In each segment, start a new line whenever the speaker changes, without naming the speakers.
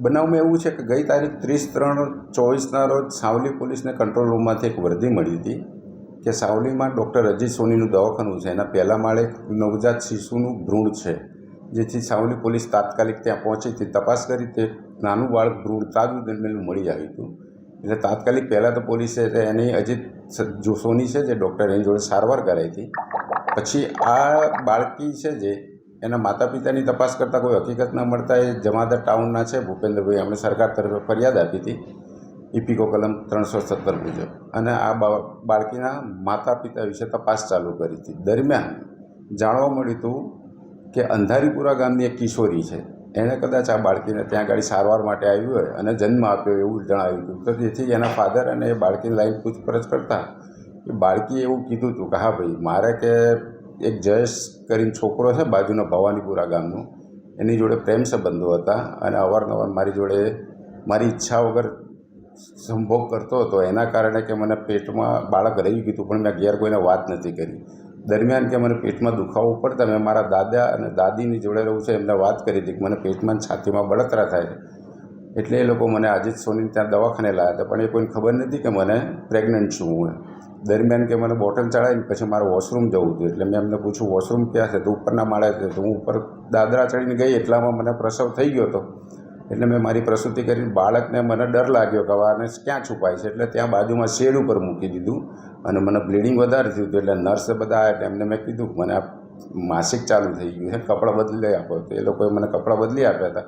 બનાવમાં એવું છે કે ગઈ તારીખ ત્રીસ ત્રણ ચોવીસના રોજ સાવલી પોલીસને કંટ્રોલ રૂમમાંથી એક વર્દી મળી હતી કે સાવલીમાં ડૉક્ટર અજીત સોનીનું દવાખાનું છે. એના પહેલા માળે નવજાત શિશુનું ભ્રૂણ છે, જેથી સાવલી પોલીસ તાત્કાલિક ત્યાં પહોંચી હતી. તપાસ કરી તે નાનું બાળક ભ્રૂણ તાજું દરમિયાન મળી આવ્યું હતું. એટલે તાત્કાલિક પહેલાં તો પોલીસે એની અજીત સ- જો સોની છે જે ડૉક્ટર એની જોડે સારવાર કરાવી હતી. પછી આ બાળકી છે જે એના માતા પિતાની તપાસ કરતાં કોઈ હકીકત ન મળતા એ જમાદાર ટાઉનના છે. ભૂપેન્દ્રભાઈ એમણે સરકાર તરફે ફરિયાદ આપી હતી ઇપિકો કલમ ત્રણસો સત્તર મુજબ. અને આ બાળકીના માતા પિતા વિશે તપાસ ચાલુ કરી હતી. દરમિયાન જાણવા મળ્યું હતું કે અંધારીપુરા ગામની એક કિશોરી છે. એણે કદાચ આ બાળકીને ત્યાં આગળ સારવાર માટે આવ્યું હોય અને જન્મ આપ્યો એવું જણાવ્યું હતું. તો જેથી એના ફાધર અને એ બાળકીની લાઈન પૂછપરછ કરતા એ બાળકીએ એવું કીધું હતું કે, હા ભાઈ, મારે કે એક જયેશ કરીને છોકરો છે, બાજુના ભવાનીપુરા ગામનો. એની જોડે પ્રેમ સંબંધો હતા અને અવારનવાર મારી જોડે મારી ઈચ્છા વગર સંભોગ કરતો હતો. એના કારણે કે મને પેટમાં બાળક રહી ગયું પણ મેં ઘેર કોઈને વાત નથી કરી. દરમિયાન કે મને પેટમાં દુખાવો પડતા મેં મારા દાદા અને દાદીની જોડે રહું છે, એમને વાત કરી હતી કે મને પેટમાં છાતીમાં બળતરા થાય. એટલે એ લોકો મને અજીત સોની ત્યાં દવાખાને લાવ્યા હતા, પણ એ કોઈને ખબર નથી કે મને પ્રેગ્નન્ટ છું હું દરમિયાન કે મને બોટલ ચડાવીને પછી મારે વોશરૂમ જવું હતું. એટલે મેં એમને પૂછ્યું, વોશરૂમ ક્યાં છે? તો ઉપરના માળે છે. તો હું ઉપર દાદરા ચડીને ગઈ, એટલામાં મને પ્રસવ થઈ ગયો હતો. એટલે મેં મારી પ્રસૂતિ કરીને બાળકને મને ડર લાગ્યો કે આને ક્યાં છુપાય છે? એટલે ત્યાં બાજુમાં શેડ ઉપર મૂકી દીધું અને મને બ્લીડિંગ વધારે થયું હતું. એટલે નર્સે બધા એટલે એમને મેં કીધું, મને આ માસિક ચાલુ થઈ ગયું છે, કપડાં બદલી આપો. તો એ લોકોએ મને કપડાં બદલી આપ્યા હતા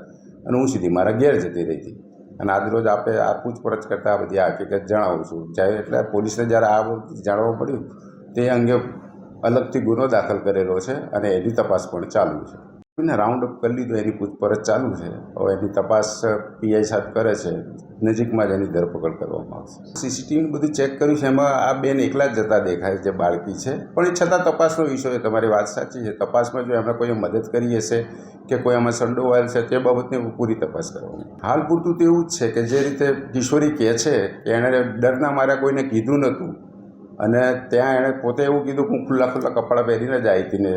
અને હું સીધી મારા ઘેર જતી રહી હતી. અને આજરોજ આપે આ પૂછપરછ કરતાં આ બધી હકીકત જણાવું છું. જ્યારે એટલે પોલીસને જ્યારે આ જાણવા પડ્યું તે અંગે અલગથી ગુનો દાખલ કરેલો છે અને એની તપાસ પણ ચાલુ છે. એને રાઉન્ડ અપ કરી લીધો, એની પૂછપરછ ચાલુ છે. હવે એની તપાસ પીઆઈ સાહેબ કરે છે. નજીકમાં જ એની ધરપકડ કરવામાં આવશે. સીસીટીવીનું બધું ચેક કર્યું છે, એમાં આ બેન એકલા જ જતા દેખાય જે બાળકી છે. પણ એ છતાં તપાસનો વિષય તમારી વાત સાચી છે. તપાસમાં જો એમણે કોઈ મદદ કરી હશે કે કોઈ આમાં સંડોવાયેલ છે, તે બાબતને પૂરી તપાસ કરવાની. હાલ પૂરતું તો એવું જ છે કે જે રીતે કિશોરી કહે છે કે એણે ડરના મારા કોઈને કીધું નહોતું અને ત્યાં એણે પોતે એવું કીધું કે હું ખુલ્લા ખુલ્લા કપડાં પહેરીને જ આવી હતી ને.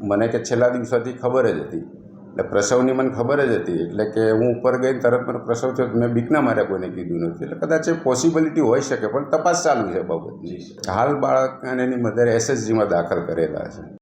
મને કે છેલ્લા દિવસોથી ખબર જ હતી. એટલે પ્રસવની મને ખબર જ હતી. એટલે કે હું ઉપર ગઈ તરત મને પ્રસવ થયો મેં બીકના મારે કોઈને કીધું નથી. એટલે કદાચ એ પોસિબિલિટી હોઈ શકે પણ તપાસ ચાલુ છે બાબતની. હાલ બાળક અને એની મધર એસએસજીમાં દાખલ કરેલા છે.